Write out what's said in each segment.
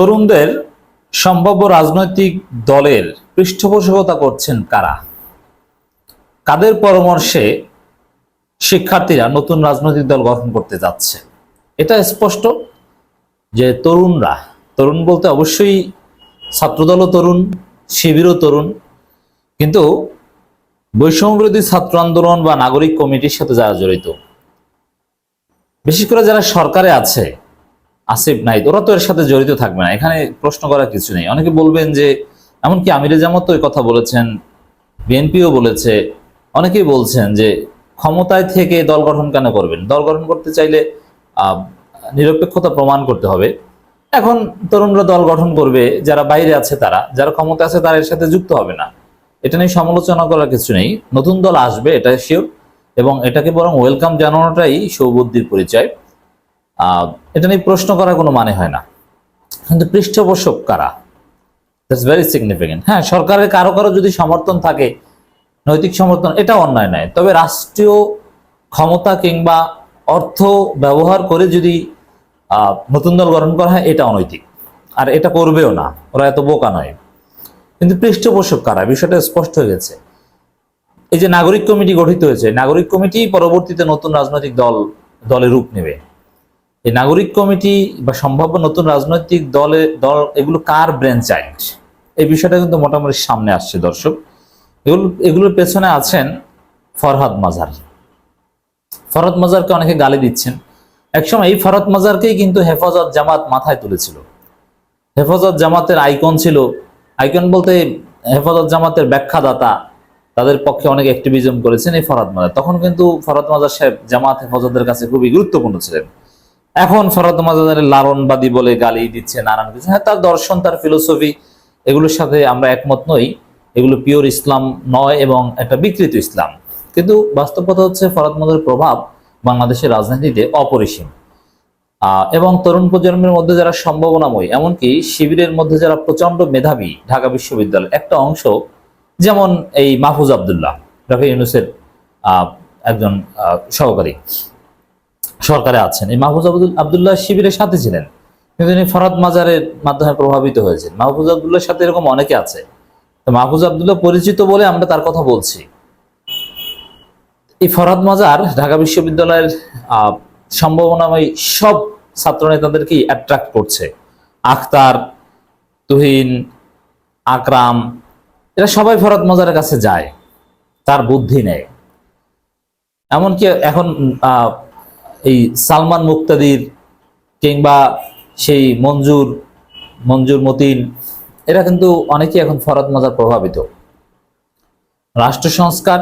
তরুণদের সম্ভাব্য রাজনৈতিক দলের পৃষ্ঠপোষকতা করছেন কারা? কাদের পরামর্শে শিক্ষার্থীরা নতুন রাজনৈতিক দল গঠন করতে যাচ্ছে? এটা স্পষ্ট যে তরুণরা, তরুণ বলতে অবশ্যই ছাত্রদলও তরুণ, শিবিরও তরুণ, কিন্তু বৈষম্যবিরোধী ছাত্র আন্দোলন বা নাগরিক কমিটির সাথে যারা জড়িত, বিশেষ করে যারা সরকারে আছে আসিফ নাইদ ওরা তো এর সাথে জড়িত থাকবে না, এখানে প্রশ্ন করার কিছু নেই। অনেকে বলবেন যে, এমনকি আমিরে জামাত তো কথা বলেছেন, বিএনপিও বলেছে, অনেকেই বলছেন যে ক্ষমতায় থেকে দল গঠন কেন করবেন? দল গঠন করতে চাইলে নিরপেক্ষতা প্রমাণ করতে হবে। এখন তরুণরা দল গঠন করবে, যারা বাইরে আছে তারা, যারা ক্ষমতা আছে তারা এর সাথে যুক্ত হবে না। এটা নিয়ে সমালোচনা করার কিছু নেই। নতুন দল আসবে, এটা শিওর এবং এটাকে বরং ওয়েলকাম জানানোটাই সৌবুদ্ধির পরিচয়। এটা নিয়ে প্রশ্ন করার কোনো মানে হয় না। কিন্তু পৃষ্ঠপোষক কারা? দ্যাটস ভেরি সিগনিফিকেন্ট হ্যাঁ সরকারের কারও কারও যদি সমর্থন থাকে, নৈতিক সমর্থন, এটা অন্যায় নয়। তবে রাষ্ট্রীয় ক্ষমতা কিংবা অর্থ ব্যবহার করে যদি নতুন দল গঠন করা হয়, এটা অনৈতিক। আর এটা করবেও না, ওরা এত বোকা নয়। কিন্তু পৃষ্ঠপোষক কারা? বিষয়টা স্পষ্ট হয়ে গেছে। এই যে নাগরিক কমিটি গঠিত হয়েছে, নাগরিক কমিটি পরবর্তীতে নতুন রাজনৈতিক দল, দলে রূপ নেবে। এই নাগরিক কমিটি বা সম্ভাব্য নতুন রাজনৈতিক দলে, দল, এগুলো কার ব্রেন চাইল্ড এই বিষয়টা কিন্তু মোটামুটি সামনে আসছে, দর্শক। এগুলো, এগুলোর পেছনে আছেন ফরহাদ মাজার। ফরহাদ মাজারকে অনেকে গালি দিচ্ছেন। একসময় এই ফরহাদ মাজারকেই কিন্তু হেফাজত জামাত মাথায় তুলেছিল। হেফাজত জামাতের আইকন ছিল, আইকন বলতে হেফাজত জামাতের ব্যাখ্যাদাতা, তাদের পক্ষে অনেক অ্যাক্টিভিজম করেছেন এই ফরহাদ মাজার। তখন কিন্তু ফরহাদ মাজার সাহেব জামাত হেফাজতের কাছে খুবই গুরুত্বপূর্ণ ছিলেন। এখন ফরহাদ মাজারের লালনবাদী বলে গালি দিচ্ছে নানান কিছু হ্যাঁ তার দর্শন, তার ফিলোসফি এগুলোর সাথে আমরা একমত নই। এগুলো পিওর ইসলাম নয় এবং একটা বিকৃত ইসলাম। কিন্তু বাস্তব কথা হচ্ছে ফরহাদ মাজারের প্রভাব বাংলাদেশের রাজনীতিতে অপরিসীম। এবং তরুণ প্রজন্মের মধ্যে যারা সম্ভাবনাময়, এমনকি শিবিরের মধ্যে যারা প্রচণ্ড মেধাবী, ঢাকা বিশ্ববিদ্যালয় একটা অংশ, যেমন এই মাহফুজ আবদুল্লাহ ডক্টর ইউনুসের একজন সহকারী। সরকারে আছেন। এই মাহফুজ আব্দুল আবদুল্লাহ শিবিরের সাথে ছিলেন। কিন্তু তিনি ফরাদ মাজারের মাধ্যমে প্রভাবিত হয়েছেন। মাহফুজ আবদুল্লাহর সাথে এরকম অনেকে আছে। তো মাহফুজ আবদুল্লাহ পরিচিত বলে আমরা তার কথা বলছি। এই ফরাদ মাজার ঢাকা বিশ্ববিদ্যালয়ের সম্ভাবনাময় সব ছাত্র নেতাদেরকে অ্যাট্রাক্ট করছে। আখতার, তুহিন, আকরাম, এরা সবাই ফরাদ মাজারের কাছে যায়। তার বুদ্ধি নেয় এমনকি এখন এই সালমান মুক্তাদির কিংবা সেই মঞ্জুর মঞ্জুর মতিন, এরা কিন্তু অনেকেই এখন ফরাদ মাজার প্রভাবিত। রাষ্ট্র সংস্কার,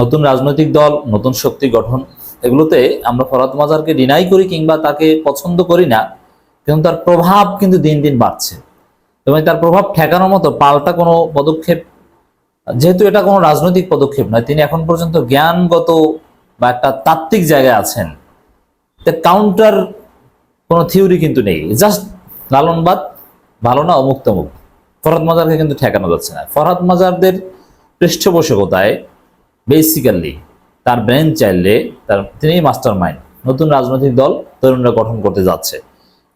নতুন রাজনৈতিক দল, নতুন শক্তি গঠন, এগুলোতে আমরা ফরাদ মাজারকে ডিনাই করি কিংবা তাকে পছন্দ করি না, কিন্তু তার প্রভাব কিন্তু দিন দিন বাড়ছে। এবং তার প্রভাব ঠেকানোর মতো পাল্টা কোনো পদক্ষেপ, যেহেতু এটা কোনো রাজনৈতিক পদক্ষেপ নয়, তিনি এখন পর্যন্ত জ্ঞানগত বা একটা তাত্ত্বিক জায়গায় আছেন কাউন্টার কোনো থিওরি কিন্তু নেই। জাস্ট লালনবাদ ভালো না অমুক্ত মুখ ফরহাদ মাজারকে কিন্তু ঠেকানো যাচ্ছে না। ফরহাদ মাজারদের পৃষ্ঠপোষকতায় বেসিক্যালি তার ব্রেন চাইলে তার তিনি মাস্টার মাইন্ড নতুন রাজনৈতিক দল তরুণরা গঠন করতে যাচ্ছে।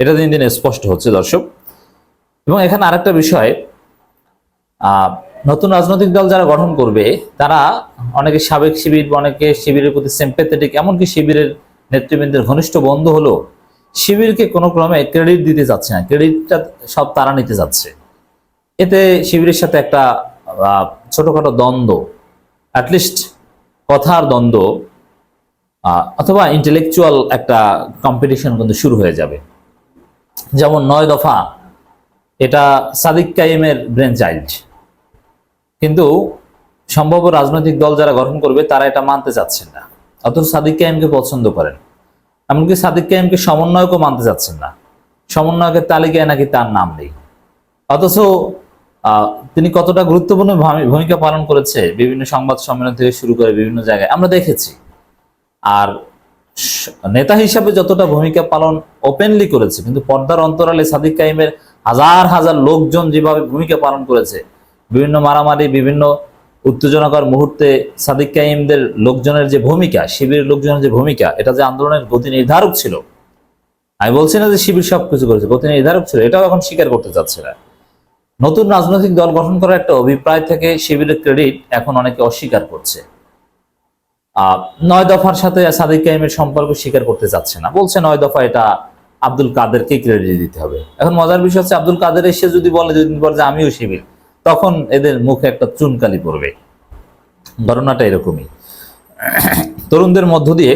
এটা দিন দিন স্পষ্ট হচ্ছে দর্শক। এবং এখানে আরেকটা বিষয় নতুন রাজনৈতিক দল যারা গঠন করবে, তারা অনেকে সাবেক শিবির অনেকে শিবিরের প্রতি সিম্পেথেটিক এমনকি শিবিরের নেতৃবৃন্দের ঘনিষ্ঠ বন্ধু হলো শিবিরকে কোনো ক্রমে ক্রেডিট দিতে যাচ্ছে না। ক্রেডিটটা সব তারা নিতে যাচ্ছে। এতে শিবিরের সাথে একটা ছোটখাটো দ্বন্দ্ব অ্যাটলিস্ট কথার দ্বন্দ্ব অথবা ইন্টেলেকচুয়াল একটা কম্পিটিশন কিন্তু শুরু হয়ে যাবে। যেমন নয় দফা, এটা সাদিক কাইমের ব্রেন চাইল্ড কিন্তু সম্ভাব্য রাজনৈতিক দল যারা গঠন করবে, তারা এটা মানতে চাচ্ছেন না। অথচ সাদিক কাইমকে পছন্দ করেন। এমনকি সাদিক কাইমকে সমন্বয়কও মানতে চাচ্ছেন না। সমন্বয়কের তালিকায় নাকি তার নাম নেই। অথচ তিনি কতটা গুরুত্বপূর্ণ ভামি- ভূমিকা পালন করেছে বিভিন্ন সংবাদ সম্মেলন থেকে শুরু করে বিভিন্ন জায়গায়, আমরা দেখেছি। আর নেতা হিসাবে যতটা ভূমিকা পালন ওপেনলি করেছে, কিন্তু পর্দার অন্তরালে সাদিক কাইমের হাজার হাজার লোকজন যেভাবে ভূমিকা পালন করেছে বিভিন্ন মারামারি, বিভিন্ন উত্তেজনাকর মুহূর্তে সাদিক কাইমদের লোকজনের যে ভূমিকা, শিবিরের লোকজনের যে ভূমিকা, এটা যে আন্দোলনের গতি নির্ধারক ছিল। আমি বলছি না যে শিবির সবকিছু করেছে প্রতিদিন নির্ধারক ছিল, এটাও এখন স্বীকার করতে চাচ্ছে না। নতুন রাজনৈতিক দল গঠন করার একটা অভিপ্রায় থেকে শিবিরের ক্রেডিট এখন অনেকে অস্বীকার করছে। নয় দফার সাথে সাদিক কাইমের সম্পর্ক স্বীকার করতে চাচ্ছে না। বলছে নয় দফা এটা আব্দুল কাদেরকে ক্রেডিট দিতে হবে। এখন মজার বিষয় হচ্ছে আব্দুল কাদের এসে যদি বলে দুদিন পর যে আমিও শিবির তখন এদের মুখে একটা চুনকালি পড়বে। ঘটনাটা এরকমই। তরুণদের মধ্য দিয়ে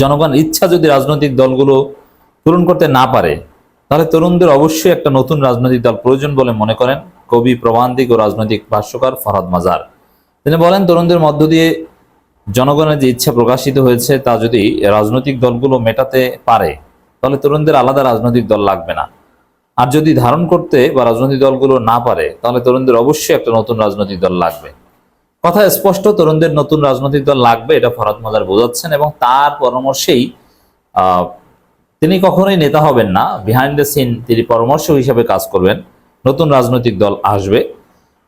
জনগণ ইচ্ছা যদি রাজনৈতিক দলগুলো পূরণ করতে না পারে, তাহলে তরুণদের অবশ্যই একটা নতুন রাজনৈতিক দল প্রয়োজন বলে মনে করেন কবি, প্রবান্ধিক ও রাজনৈতিক ভাষ্যকার ফরহাদ মাজার। তিনি বলেন, তরুণদের মধ্য দিয়ে জনগণের যে ইচ্ছা প্রকাশিত হয়েছে, তা যদি রাজনৈতিক দলগুলো মেটাতে পারে, তাহলে তরুণদের আলাদা রাজনৈতিক দল লাগবে না। আর যদি ধারণ করতে বা রাজনৈতিক দলগুলো না পারে, তাহলে তরুণদের অবশ্যই একটা নতুন রাজনৈতিক দল লাগবে। কথা স্পষ্ট, তরুণদের নতুন রাজনৈতিক দল লাগবে এটা ফরাদ মাজার বোঝাচ্ছেন এবং তার পরামর্শেই তিনি কখনোই নেতা হবেন না। বিহাইন্ড দ্য সিন তিনি পরামর্শ হিসাবে কাজ করবেন। নতুন রাজনৈতিক দল আসবে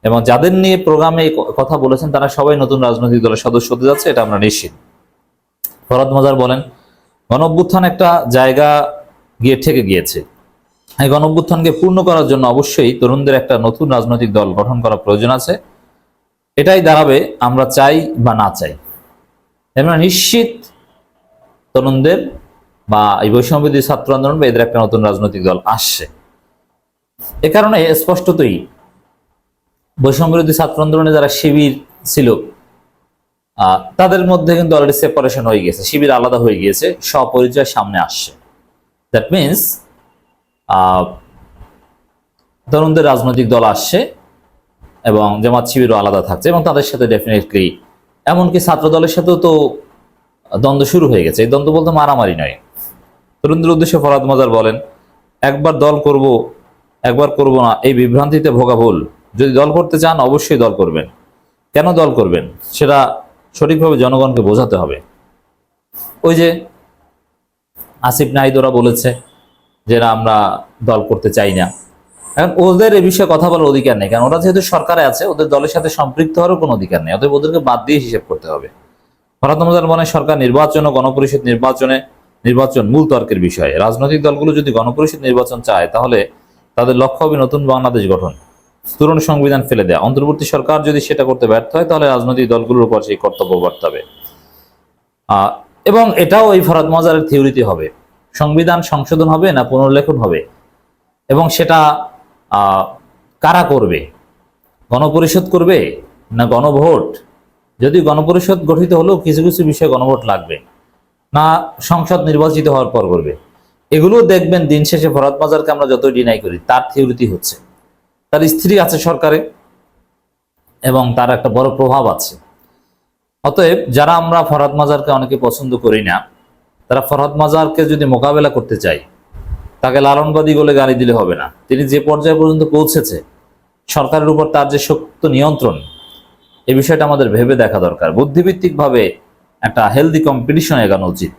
এবং যাদের নিয়ে প্রোগ্রামে কথা বলেছেন, তারা সবাই নতুন রাজনৈতিক দলের সদস্য হতে যাচ্ছে, এটা আমরা নিশ্চিত। ফরাদ মাজার বলেন, গণঅভ্যুত্থান একটা জায়গা গিয়ে ঠেকে গিয়েছে। এই গণঅভ্যুত্থানকে পূর্ণ করার জন্য অবশ্যই তরুণদের একটা নতুন রাজনৈতিক দল গঠন করা প্রয়োজন আছে। এটাই দাঁড়াবে, আমরা চাই বা না চাই। আমরা নিশ্চিত তরুণদের বা এই বৈষম্যবিধি ছাত্র আন্দোলন বা এদের একটা নতুন রাজনৈতিক দল আসছে। এ কারণে স্পষ্টতই বৈষম্যবিরোধী ছাত্র আন্দোলনে যারা শিবির ছিল তাদের মধ্যে কিন্তু অলরেডি সেপারেশন হয়ে গেছে, শিবির আলাদা হয়ে গিয়েছে স্বপরিচয় সামনে আসছে। দ্যাট মিনস তরুণদের রাজনৈতিক দল আসছে এবং জামাত শিবিরও আলাদা থাকছে এবং তাদের সাথে ডেফিনেটলি এমনকি ছাত্র দলের সাথেও তো দ্বন্দ্ব শুরু হয়ে গেছে। এই দ্বন্দ্ব বলতে মারামারি নয়। তরুণদের উদ্দেশ্যে ফরাদ মাজার বলেন, একবার দল করব, একবার করব না, এই বিভ্রান্তিতে ভোগা ভুল। যদি দল করতে চান, অবশ্যই দল করবেন। কেন দল করবেন? সেটা সঠিকভাবে জনগণকে বোঝাতে হবে। ওই যে আসিফ নাইদোরা বলেছে যে না আমরা দল করতে চাই না। এখন ওদের এ বিষয়ে কথা বলার অধিকার নেই, কারণ ওরা যেহেতু সরকারে আছে, ওদের দলের সাথে সম্পৃক্ত হওয়ারও কোনো অধিকার নেই, অতএব ওদেরকে বাদ দিয়ে হিসেব করতে হবে। ফরাদ মজার মনে সরকার নির্বাচন ও গণপরিষদ নির্বাচনে নির্বাচন মূল তর্কের বিষয়। রাজনৈতিক দলগুলো যদি গণপরিষদ নির্বাচন চায়, তাহলে তাদের লক্ষ্য হবে নতুন বাংলাদেশ গঠন পুরনো সংবিধান ফেলে দেয়া। অন্তর্বর্তী সরকার যদি সেটা করতে ব্যর্থ হয়, তাহলে রাজনৈতিক দলগুলোর উপর সেই কর্তব্য বর্তাবে এবং এটাও এই ফরাদ মজারের থিওরিতে হবে। সংবিধান সংশোধন হবে না পুনর্লেখন হবে? এবং সেটা কারা করবে? গণপরিষদ করবে না গণভোট? যদি গণপরিষদ গঠিত হলেও কিছু কিছু বিষয়ে গণভোট লাগবে। না সংসদ নির্বাচিত হওয়ার পর করবে। এগুলো দেখবেন দিন শেষে ভরত বাজারকে আমরা যতই ডিনাই করি, তার থিওরিটি হচ্ছে। তার স্ত্রী আছে সরকারে এবং তার একটা বড় প্রভাব আছে। অতএব যারা আমরা ফরহাদ মাজারকে অনেকে পছন্দ করি না তারা ফরহাদ মাজারকে যদি মোকাবেলা করতে চায়, তাকে লালনবাদী বলে গালি দিলে হবে না। তিনি যে পর্যায় পর্যন্ত পৌঁছেছে, সরকারের উপর তার যে শক্ত নিয়ন্ত্রণ, এ বিষয়টা আমাদের ভেবে দেখা দরকার। বুদ্ধিভিত্তিকভাবে একটা হেলদি কম্পিটিশন এগানো উচিত।